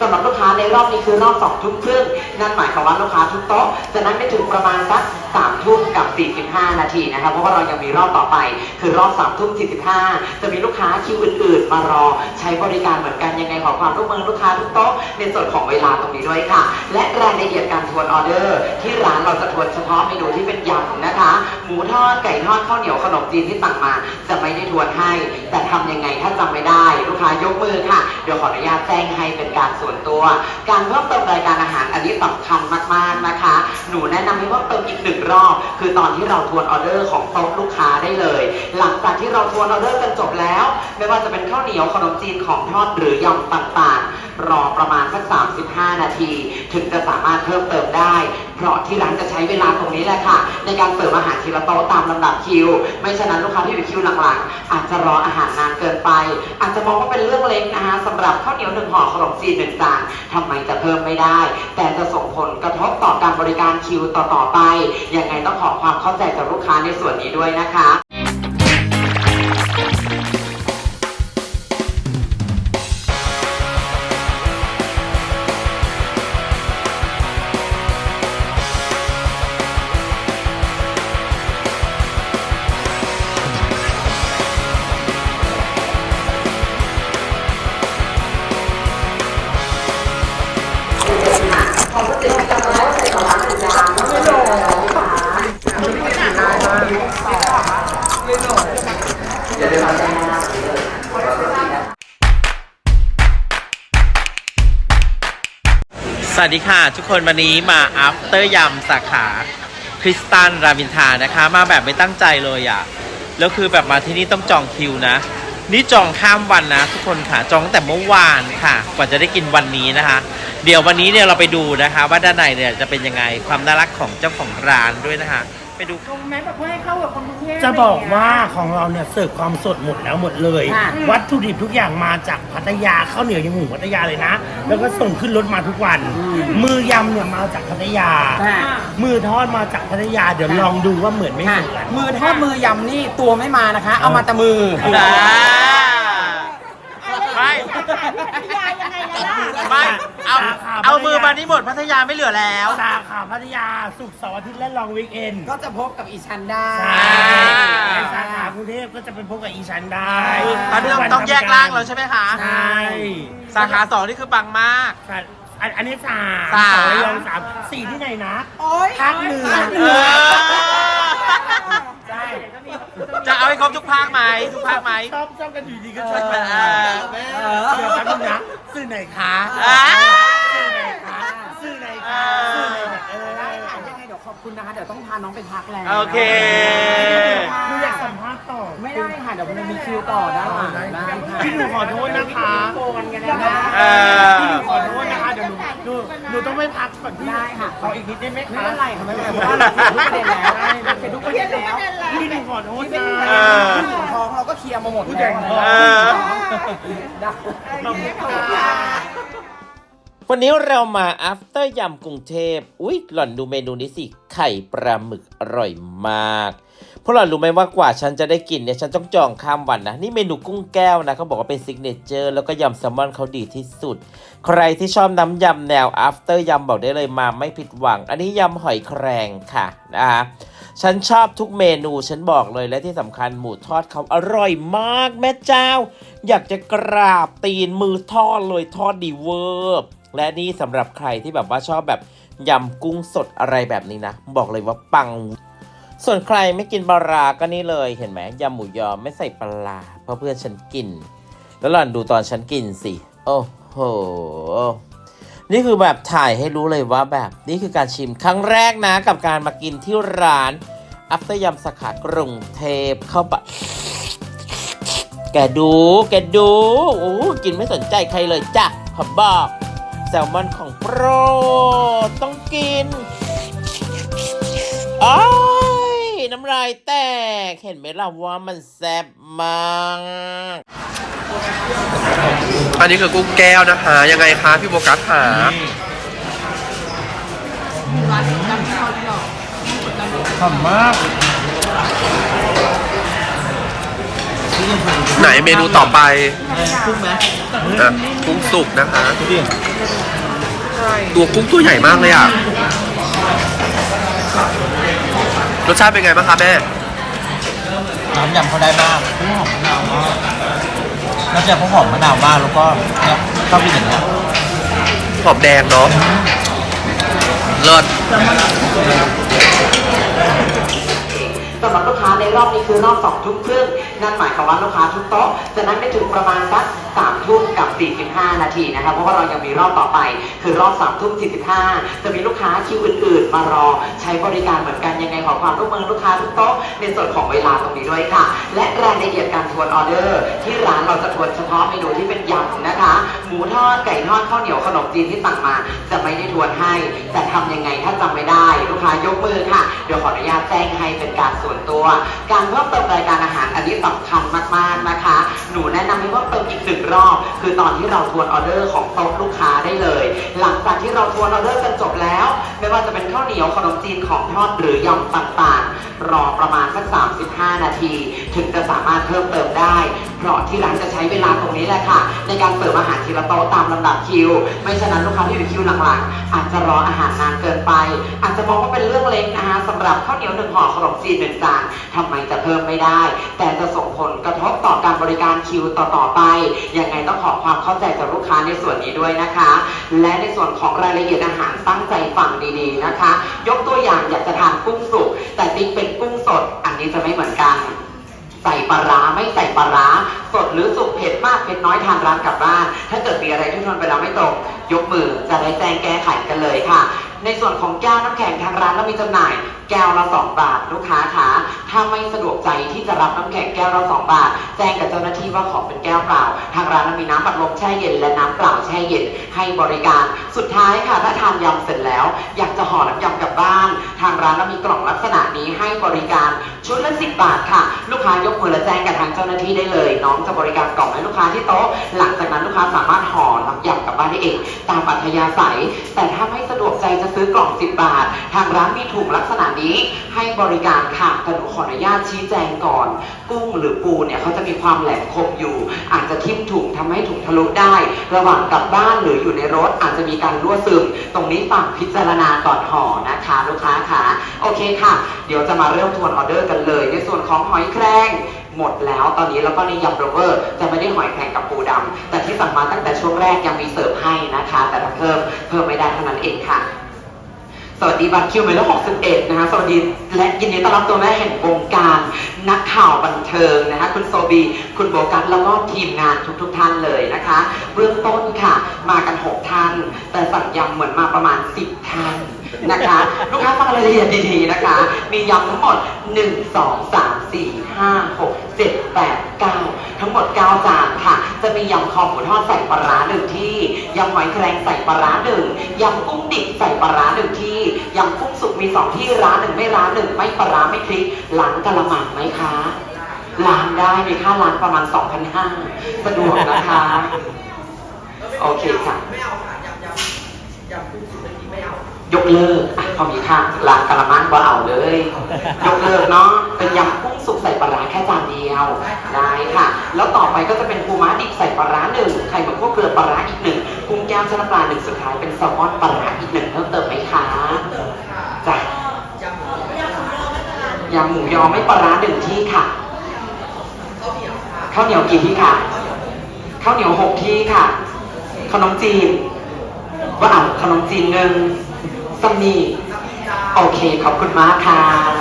สำหรับลูกค้าในรอบนี้คือรอบสองทุ่มครึ่งนั่นหมายความว่าลูกค้าทุกโต๊ะจะนั่งได้ถึงประมาณสักสามทุ่มกับ 45 นาทีนะคะเพราะว่าเรายังมีรอบต่อไป คือรอบสามทุ่ม45 จะมีลูกค้าคิวอื่นๆ มารอใช้บริการเหมือนกันยังไงขอความร่วมมือลูกค้าทุกโต๊ะในส่วนของเวลาตรงนี้ด้วยค่ะ และรายละเอียดการทวนออเดอร์ ที่ร้านเราจะทวนเฉพาะเมนูที่เป็นยำนะคะ หมูทอดไก่ทอดข้าวเหนียวขนมจีนที่สั่งมา จะไม่ได้ทวนให้ แต่ทำยังไงถ้าจำไม่ได้ ลูกค้ายกมือค่ะเดี๋ยวขออนุญาตแจ้งให้เป็นการส่วนตัว การเพิ่มเติมรายการอาหารอันนี้สำคัญมากๆนะคะ หนูแนะนำให้เพิ่มเติมอีกหนึ่งรอบ คือตอนที่เราทวนออเดอร์ของโต๊ะลูกค้าได้เลย หลังจากที่เราทวนออเดอร์กันจบแล้ว ไม่ว่าจะเป็นข้าวเหนียวขนมจีนของทอดหรือยำต่างๆ รอประมาณสัก 35 นาที ถึงจะสามารถเพิ่มเติมได้ เพราะที่ร้านจะใช้เวลาตรงนี้แหละค่ะ ในการเสิร์ฟอาหารทีละโต๊ะตามลำดับคิว ไม่ฉะนั้นลูกค้าที่อยู่คิวหลังๆ อาจจะรออาหารนานเกินไป อาจจะมองว่าเป็นเรื่องเล็กนะคะสำหรับข้าวเหนียวหนึ่งห่อขนมจีนหนึ่งจานทำไมจะเพิ่มไม่ได้ แต่จะส่งผลกระทบต่อการบริการคิวต่อๆไปยังไงต้องขอความเข้าใจจากลูกค้าในส่วนนี้ด้วยนะคะ สวัสดีค่ะทุกคนวันนี้มา after ยำสาขาคริสตันรามินทานะคะ มาแบบไม่ตั้งใจเลยอะ่ะ แล้วคือแบบมาที่นี่ต้องจองคิวนะ นี่จองข้ามวันนะ ทุกคนค่ะจองตั้งแต่เมื่อวานค่ะ กว่าจะได้กินวันนี้นะคะ เดี๋ยววันนี้เนี่ยเราไปดูนะคะ ว่าด้านในเนี่ยจะเป็นยังไงความน่ารักของเจ้าของร้านด้วยนะคะ ไปดูตรงแม้แบบเพื่อให้เข้ากับคนกรุงเทพจะบอกว่าของเราเนี่ยเสิร์ฟความสดหมดแล้วหมดเลย ค่ะ วัตถุดิบทุกอย่างมาจากพัทยาข้าวเหนียวยังหมูพัทยาเลยนะ แล้วก็ส่งขึ้นรถมาทุกวัน มือยำเนี่ยมาจากพัทยา ค่ะ มือทอดมาจากพัทยาเดี๋ยวลองดูว่าเหมือนไม่เหค่ะมือน มือทอดมือยำนี่ตัวไม่มานะคะ เอามาแต่มืออ่า ไม่ ไม่ เอาเอามือมานี่หมดพัทยาไม่เหลือแล้วสาขาพัทยาสุกร์เสาร์อาทิตย์และลองวีคเอนด์ก็จะพบกับอีชันได้ ใช่อ่าในสาขากรุงเทพก็จะเป็นพบกับอีชันได้ตอนนี้ต้องต้องแยกร่างแล้วใช่ไหมคะใช่ สาขาสองนี่คือปังมาก อันอันนี้สามสามสองระยองสามสี่ที่ไหนนะโอ๊ยภาคเหนือเออ ใช่จะเอาให้ครบทุกภาคไหมทุกภาคไหม ชอบชอบกันอยู่ดีก็ชอบเออเออเดี๋ยวแป๊บนึงนะ สื่อไหนคะอ่าสื่อไหนคะสื่อไหนคะสื่อไหนคะเออได้ค่ะยังไงเดี๋ยวขอบคุณนะคะ เดี๋ยวต้องพาน้องไปพักแล้วโอเค หนูอยากสัมภาษณ์ต่อไม่ได้ค่ะ เดี๋ยวมันมีคิวต่อได้ค่ะได้ค่ะพี่หนูขอโทษนะคะโกนกันได้เออ พี่หนูขอโทษนะคะเดี๋ยวหนูหนูหนูต้องไปพักก่อนพี่ได้ค่ะ ขออีกนิดได้ไหมไม่คะเป็นไรค่ะไม่เป็นไรเพราะว่าเราเคลียร์ทุกประเด็นแล้วเราเคลียร์ทุกประเด็นแล้วพี่หนูขอโทษนะเออที่อยู่ท้องเราก็เคลียร์มาหมดผู้แล้วใหญ่เออได้ ขอบคุณค่ะวันนี้เรามา after ยำกรุงเทพ อุ๊ย หล่อนดูเมนูนี้สิ ไข่ปลาหมึกอร่อยมาก พวกหล่อนรู้ไหมว่ากว่าฉันจะได้กินเนี่ยฉันต้องจองข้ามวันนะ นี่เมนูกุ้งแก้วนะเขาบอกว่าเป็นซิกเนเจอร์แล้วก็ยำแซลมอนเขาดีที่สุด ใครที่ชอบน้ำยำแนว after ยำบอกได้เลยมาไม่ผิดหวัง อันนี้ยำหอยแครงค่ะนะคะฉันชอบทุกเมนูฉันบอกเลยและที่สำคัญหมูทอดเขาอร่อยมากแม่เจ้า อยากจะกราบตีนมือทอดเลยทอดดีเวอร์และนี่สำหรับใครที่แบบว่าชอบแบบยำกุ้งสดอะไรแบบนี้นะ บอกเลยว่าปัง ส่วนใครไม่กินปลาร้าก็นี่เลยเห็นไหมยำหมูยอไม่ใส่ปลาร้าเพราะเพื่อนฉันกิน แล้วหล่อนดูตอนฉันกินสิ โอ้โห นี่คือแบบถ่ายให้รู้เลยว่าแบบนี่คือการชิมครั้งแรกนะกับการมากินที่ร้านอัฟเตอร์ยำสาขากรุงเทพเข้าไปแกดู แกดูโอ้กินไม่สนใจใครเลยจ้ะขอบอก แซลมอนของโปรดต้องกิน น้ำลายแตก เห็นไหมล่ะว่ามันแซ่บมาก อันนี้คือกุ้งแก้วนะคะ ยังไงคะพี่โบกัสหาขอบมากไหนเมนูต่อไปกุ้งไหมอะกุ้งสุกนะคะดูดิตัวกุ้งตัวใหญ่มากเลยอะ รสชาติเป็นไงบ้างคะแม่ น้ำยำเขาได้มากหอมมะนาวมากน้ำยำเขาหอมมะนาวมากแล้วก็เนี่ยชอบกินอย่างเงี้ยหอมแดงเนาะเลิศ สำหรับลูกค้าในรอบนี้คือรอบสองทุ่มครึ่งนั่นหมายความว่าลูกค้าทุกโต๊ะจะนั่งได้ถึงประมาณสักสามทุ่มกับ 45 นาทีนะครับเพราะว่าเรายังมีรอบต่อไป คือรอบสามทุ่ม45 จะมีลูกค้าคิวอื่น ๆ มารอใช้บริการเหมือนกันยังไงขอความร่วมมือลูกค้าทุกโต๊ะในส่วนของเวลาตรงนี้ด้วยค่ะ และรายละเอียดการทวนออเดอร์ ที่ร้านเราจะทวนเฉพาะเมนูที่เป็นยำนะคะหมูทอดไก่ทอดข้าวเหนียวขนมจีนที่สั่งมา จะไม่ได้ทวนให้ แต่ทำยังไงถ้าจำไม่ได้ ลูกค้ายกมือค่ะ เดี๋ยวขออนุญาตแจ้งให้เป็นการส่วนตัว การเพิ่มเติมรายการอาหารอันนี้สำคัญมากๆนะคะ หนูแนะนำให้เพิ่มเติมอีกหนึ่งรอบ คือตอนที่เราทวนออเดอร์ของโต๊ะลูกค้าได้เลย หลังจากที่เราทวนออเดอร์กันจบแล้ว ไม่ว่าจะเป็นข้าวเหนียวขนมจีนของทอดหรือยำต่างๆ รอประมาณสัก35 นาที ถึงจะสามารถเพิ่มเติมได้ เพราะที่ร้านจะใช้เวลาตรงนี้แหละค่ะ ในการเสิร์ฟอาหารทีละโต๊ะตามลำดับคิว ไม่ฉะนั้นลูกค้าที่อยู่คิวหลังๆ อาจจะรออาหารนานเกินไป อาจจะมองว่าเป็นเรื่องเล็กนะคะสำหรับข้าวเหนียวหนึ่งห่อขนมจีนหนึ่งจานทำไมจะเพิ่มไม่ได้ แต่จะส่งผลกระทบต่อการบริการคิวต่อๆไปยังไงต้องขอความเข้าใจจากลูกค้าในส่วนนี้ด้วยนะคะ และในส่วนของรายละเอียดอาหารตั้งใจฟังดีๆนะคะ ยกตัวอย่างอยากจะทานกุ้งสุกแต่ติ๊กเป็นกุ้งสด อันนี้จะไม่เหมือนกัน ใส่ปลาร้าไม่ใส่ปลาร้าสดหรือสุกเผ็ดมา กน้อยทานร้านกลับบ้าน ถ้าเกิดมีอะไรที่ทนไปแล้วไม่ตรงยกมือจะได้แจ้งแก้ไขกันเลยค่ะ ในส่วนของแก้วน้ำแข็งทางร้านเรามีจำหน่าย แก้วละ 2 บาทลูกค้าคะถ้าไม่สะดวกใจที่จะรับน้ำแข็งแก้วละ 2 บาท แจ้งกับเจ้าหน้าที่ว่าขอเป็นแก้วเปล่า ทางร้านมีน้ำปัดลมแช่เย็นและน้ำเปล่าแช่เย็นให้บริการ สุดท้ายค่ะถ้าทานยำเสร็จแล้ว อยากจะห่อน้ำยำกลับบ้าน ทางร้านมีกล่องลักษณะนี้ให้บริการชุดละ 10 บาทค่ะ ลูกค้ายกมือและแจ้งกับทางเจ้าหน้าที่ได้เลย น้องจะบริการกล่องให้ลูกค้าที่โต๊ะ หลังจากนั้นลูกค้าสามารถห่อน้ำยำกลับบ้านได้เอง ตามปัธยาศัยแต่ถ้าไม่สะดวกใจจะซื้อกล่อง 10 บาท ทางร้านมีถุงลักษณะนี้ให้บริการค่ะแต่หนูขออนุญาตชี้แจงก่อน กุ้งหรือปูเนี่ยเขาจะมีความแหลมคมอยู่ อาจจะทิ่มถุงทำให้ถุงทะลุได้ ระหว่างกลับบ้านหรืออยู่ในรถอาจจะมีการรั่วซึม ตรงนี้ฝากพิจารณาก่อนห่อนะคะลูกค้าค่ะโอเคค่ะ เดี๋ยวจะมาเริ่มทวนออเดอร์กันเลย ในส่วนของหอยแครงหมดแล้วตอนนี้แล้วก็ในยำโรเวอร์จะไม่ได้หอยแครงกับปูดำแต่ที่สั่งมาตั้งแต่ช่วงแรกยังมีเสิร์ฟให้นะคะ แต่ถ้าเพิ่มเพิ่มไม่ได้เท่านั้นเองค่ะ สวัสดีบัตรคิวหมายเลข61 นะคะ สวัสดีและยินดีต้อนรับตัวแม่แห่งวงการนักข่าวบันเทิงนะคะ คุณโซบี คุณโบกัสแล้วก็ทีมงานทุกๆทท่านเลยนะคะ เบื้องต้นค่ะ มากัน 6 ท่าน แต่สั่งยำเหมือนมาประมาณ 10 ท่านนะคะ ลูกค้าฟังรายละเอียดดีๆนะคะ มียำทั้งหมด 1 2 3 4 5 6 7 8 9 ทั้งหมด 9 จานค่ะ จะมียำคอหมูทอดใส่ปลาร้าหนึ่งที่ ยำหอยแครงใส่ปลาร้าหนึ่งยำกุ้งดิบใส่ปลาร้าหนึ่งที่ ยำกุ้งสุกมีสองที่ร้านหนึ่งไม่ร้านหนึ่งไม่ปลาร้าไม่พริกล้างกะละมังไหมคะล้างได้มีค่าล้างประมาณ2,500สะดวกนะคะ โอเคค่ะยกเลิกอะพอมีค่ะร้านกะละมังก็เอาเลย ยกเลิกเนาะเป็นยำกุ้งสุกใส่ปลาร้าแค่จานเดียวได้ค่ะ แล้วต่อไปก็จะเป็นปูม้าดิบใส่ปลาร้าหนึ่งไข่หมึกพวกเกลือปลาร้าอีกหนึ่งกุ้งแก้วชะน้ำปลาหนึ่งสุดท้ายเป็นแซลมอนปลาร้าอีกหนึ่งเพิ่มเติมไหมคะจ้ะ ยำหมูยอไม่ปลาร้าหนึ่งที่ค่ะข้าวเหนียวกี่ที่ค่ะข้าวเหนียวหกที่ค่ะขนมจีนว่าอะขนมจีนหนึ่งซัมนี่โอเคขอบคุณมากค่ะ